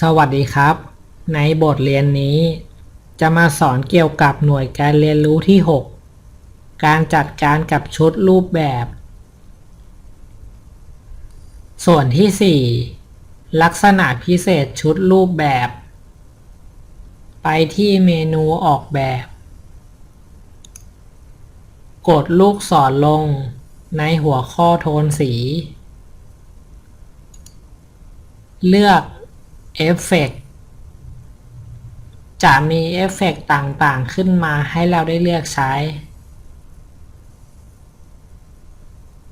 สวัสดีครับ ในบทเรียนนี้ จะมาสอนเกี่ยวกับหน่วยการเรียนรู้ที่ 6 การจัดการกับชุดรูปแบบ ส่วนที่ 4 ลักษณะพิเศษชุดรูปแบบ ไปที่เมนูออกแบบ กดลูกศรลงในหัวข้อโทนสี เลือก อฟเฟกต์จะมีเอฟเฟกต์ต่างๆขึ้นมาให้เราได้เลือกใช้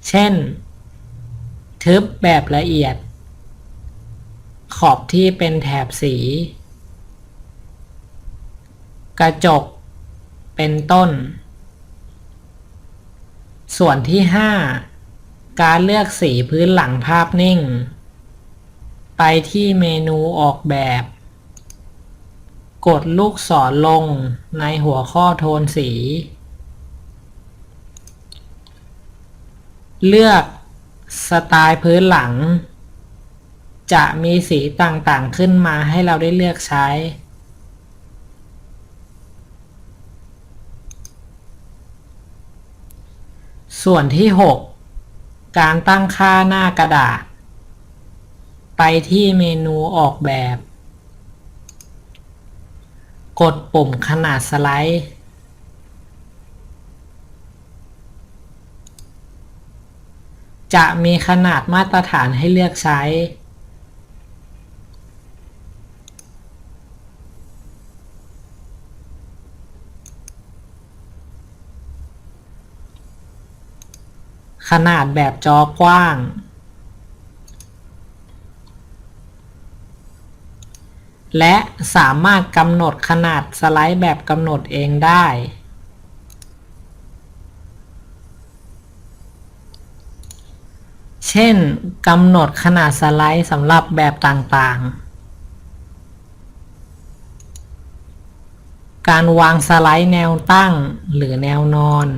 เช่น ทึบแบบละเอียด ขอบที่เป็นแถบสี กระจก เป็นต้น ส่วนที่ 5 การเลือกสีพื้นหลังภาพนิ่ง ไปที่เมนูออกแบบ กดลูกศรลงในหัวข้อโทนสี เลือกสไตล์พื้นหลัง จะมีสีต่างๆขึ้นมาให้เราได้เลือกใช้ ส่วนที่ 6 การตั้งค่าหน้ากระดาษ ไปที่เมนูออกแบบ กดปุ่มขนาดสไลด์ จะมีขนาดมาตรฐานให้เลือกใช้ ขนาดแบบจอกว้าง และสามารถกำหนดขนาดสไลด์แบบกำหนดเองได้ เช่นกำหนดขนาดสไลด์สำหรับแบบต่างๆ การวางสไลด์แนวตั้งหรือแนวนอน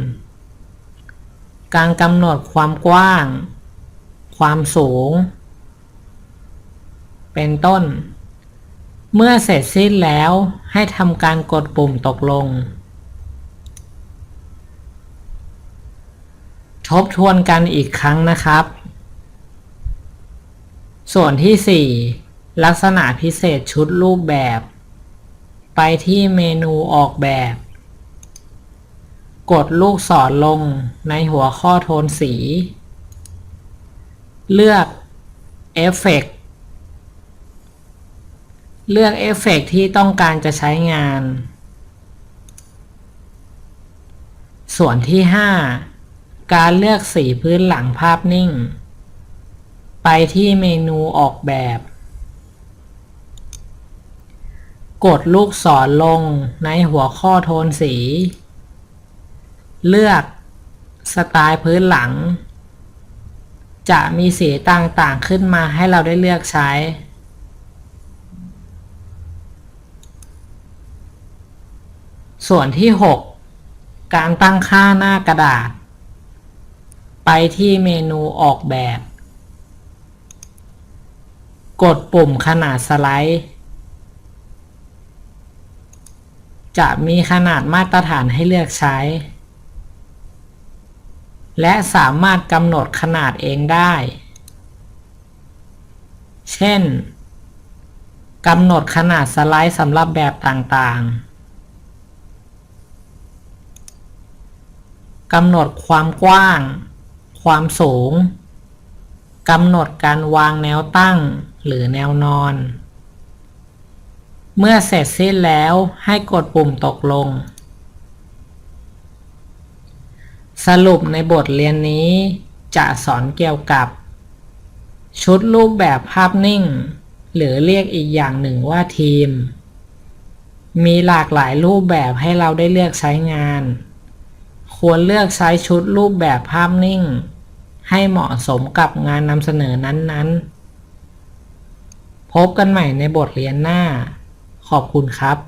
การกำหนดความกว้าง ความสูง เป็นต้น เมื่อเสร็จสิ้นแล้วให้ทำการกดปุ่มตกลง ทบทวนกันอีกครั้งนะครับ ส่วนที่ 4 ลักษณะพิเศษชุดรูปแบบ ไปที่เมนูออกแบบ กดลูกศรลงในหัวข้อโทนสี เลือกเอฟเฟกต์ เลือกเอฟเฟกต์ที่ต้องการจะใช้งาน ส่วนที่ 5 การเลือกสีพื้นหลังภาพนิ่ง ไปที่เมนูออกแบบ กดลูกศรลงในหัวข้อโทนสี เลือกสไตล์พื้นหลัง จะมีสีต่างๆขึ้นมาให้เราได้เลือกใช้ ส่วนที่ 6 การตั้งค่าหน้ากระดาษ ไปที่เมนูออกแบบ กดปุ่มขนาดสไลด์ จะมีขนาดมาตรฐานให้เลือกใช้ และสามารถกำหนดขนาดเองได้ เช่นกำหนดขนาดสไลด์สำหรับแบบต่างๆ กำหนดความกว้าง ความสูงกำหนดการวางแนวตั้งหรือแนวนอน เมื่อเสร็จสิ้นแล้วให้กดปุ่มตกลง สรุปในบทเรียนนี้จะสอนเกี่ยวกับ ชุดรูปแบบภาพนิ่ง หรือเรียกอีกอย่างหนึ่งว่าทีม มีหลากหลายรูปแบบให้เราได้เลือกใช้งาน ควรเลือกใช้ชุดรูปแบบภาพนิ่ง ให้เหมาะสมกับงานนำเสนอนั้นๆ พบกันใหม่ในบทเรียนหน้า ขอบคุณครับ